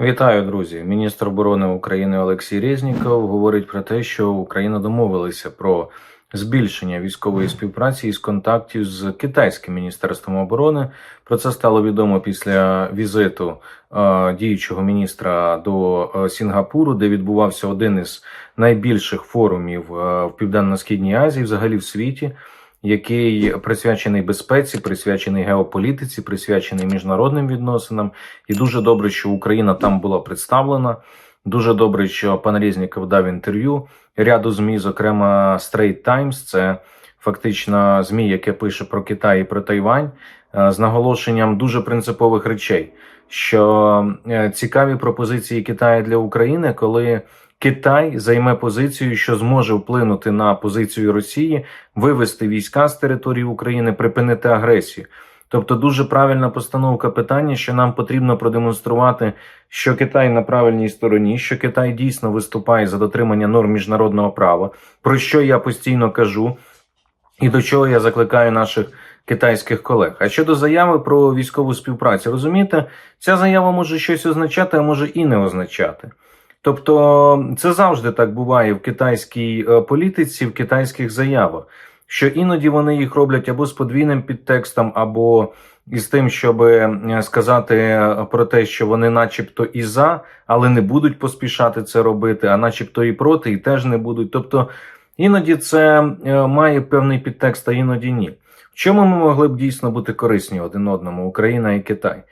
Вітаю, друзі! Міністр оборони України Олексій Резніков говорить про те, що Україна домовилася про збільшення військової співпраці із контактів з китайським міністерством оборони. Про це стало відомо після візиту е, діючого міністра до е, Сінгапуру, де відбувався один із найбільших форумів е, в Південно-Східній Азії, взагалі в світі. Який присвячений безпеці, присвячений геополітиці, присвячений міжнародним відносинам, і дуже добре, що Україна там була представлена. Дуже добре, що пан Резніков дав інтерв'ю ряду змі, зокрема Straight Times, це фактично змі, яке пише про Китай і про Тайвань, е, з наголошенням дуже принципових речей, що е, цікаві пропозиції Китаю для України, коли Китай займе позицію, що зможе вплинути на позицію Росії, вивести війська з території України, припинити агресію. Тобто дуже правильна постановка питання, що нам потрібно продемонструвати, що Китай на правильній стороні, що Китай дійсно виступає за дотримання норм міжнародного права, про що я постійно кажу, і до чого я закликаю наших китайських колег. А щодо заяви про військову співпрацю, розумієте, ця заява може щось означати, а може і не означати. Тобто це завжди так буває в китайській е, політиці, в китайських заявах, що іноді вони їх роблять або з подвійним підтекстом, або із тим, щоб е, сказати про те, що вони, начебто, і за, але не будуть поспішати це робити, а начебто і проти, і теж не будуть. Тобто іноді це е, має певний підтекст, а іноді ні. В чому ми могли б дійсно бути корисні один одному, Україна і Китай?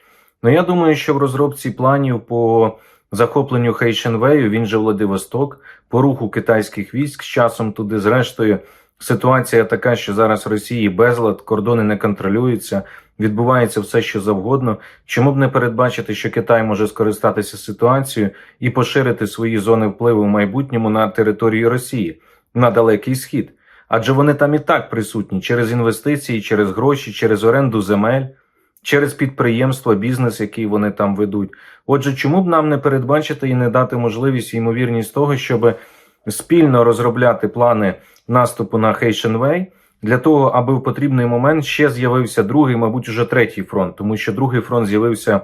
Ну я думаю, що в розробці планів по захопленню Хейшенвею, він же Владивосток, по руху китайських військ з часом туди, зрештою, ситуація така, що зараз в Росії безлад, кордони не контролюються, відбувається все, що завгодно. Чому б не передбачити, що Китай може скористатися ситуацією і поширити свої зони впливу в майбутньому на територію Росії, на далекий схід? Адже вони там і так присутні через інвестиції, через гроші, через оренду земель через підприємства, бізнес, який вони там ведуть. Отже, чому б нам не передбачити і не дати можливість і ймовірність того, щоб спільно розробляти плани наступу на Хейшенвей, для того, аби в потрібний момент ще з'явився другий, мабуть, уже третій фронт, тому що другий фронт з'явився.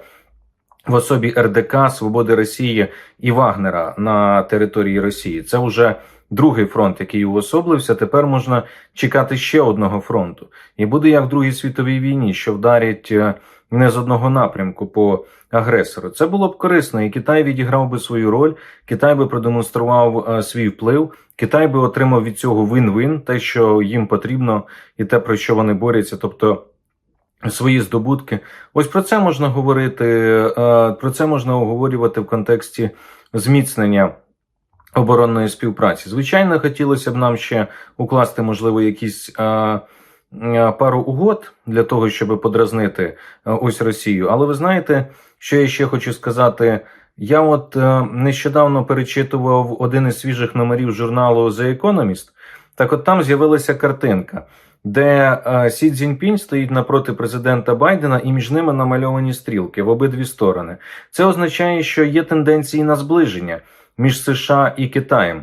В особі РДК Свободи Росії і Вагнера на території Росії це вже другий фронт, який уособлився. Тепер можна чекати ще одного фронту, і буде як в Другій світовій війні, що вдарять е, не з одного напрямку по агресору. Це було б корисно, і Китай відіграв би свою роль. Китай би продемонстрував е, свій вплив. Китай би отримав від цього вин-вин, те, що їм потрібно, і те, про що вони борються, тобто. Свої здобутки, ось про це можна говорити. Е, про це можна оговорювати в контексті зміцнення оборонної співпраці. Звичайно, хотілося б нам ще укласти, можливо, якісь а, а, пару угод для того, щоб подразнити а, ось Росію. Але ви знаєте, що я ще хочу сказати? Я от нещодавно перечитував один із свіжих номерів журналу The Economist. Так, от там з'явилася картинка. Де Сі Цзіньпінь стоїть напроти президента Байдена, і між ними намальовані стрілки в обидві сторони. Це означає, що є тенденції на зближення між США і Китаєм.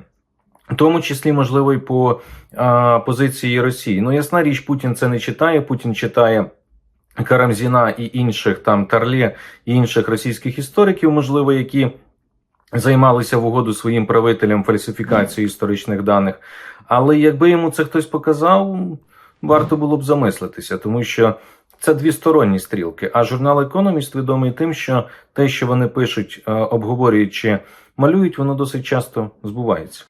В тому числі, можливо, і по а, позиції Росії. Ну, ясна річ, Путін це не читає. Путін читає Карамзіна і інших там Тарлє і інших російських істориків, можливо, які займалися в угоду своїм правителям фальсифікацією історичних даних. Але якби йому це хтось показав, варто було б замислитися, тому що. Це двісторонні стрілки. А журнал Економіст відомий тим, що те, що вони пишуть, обговорюючи малюють, воно досить часто збувається.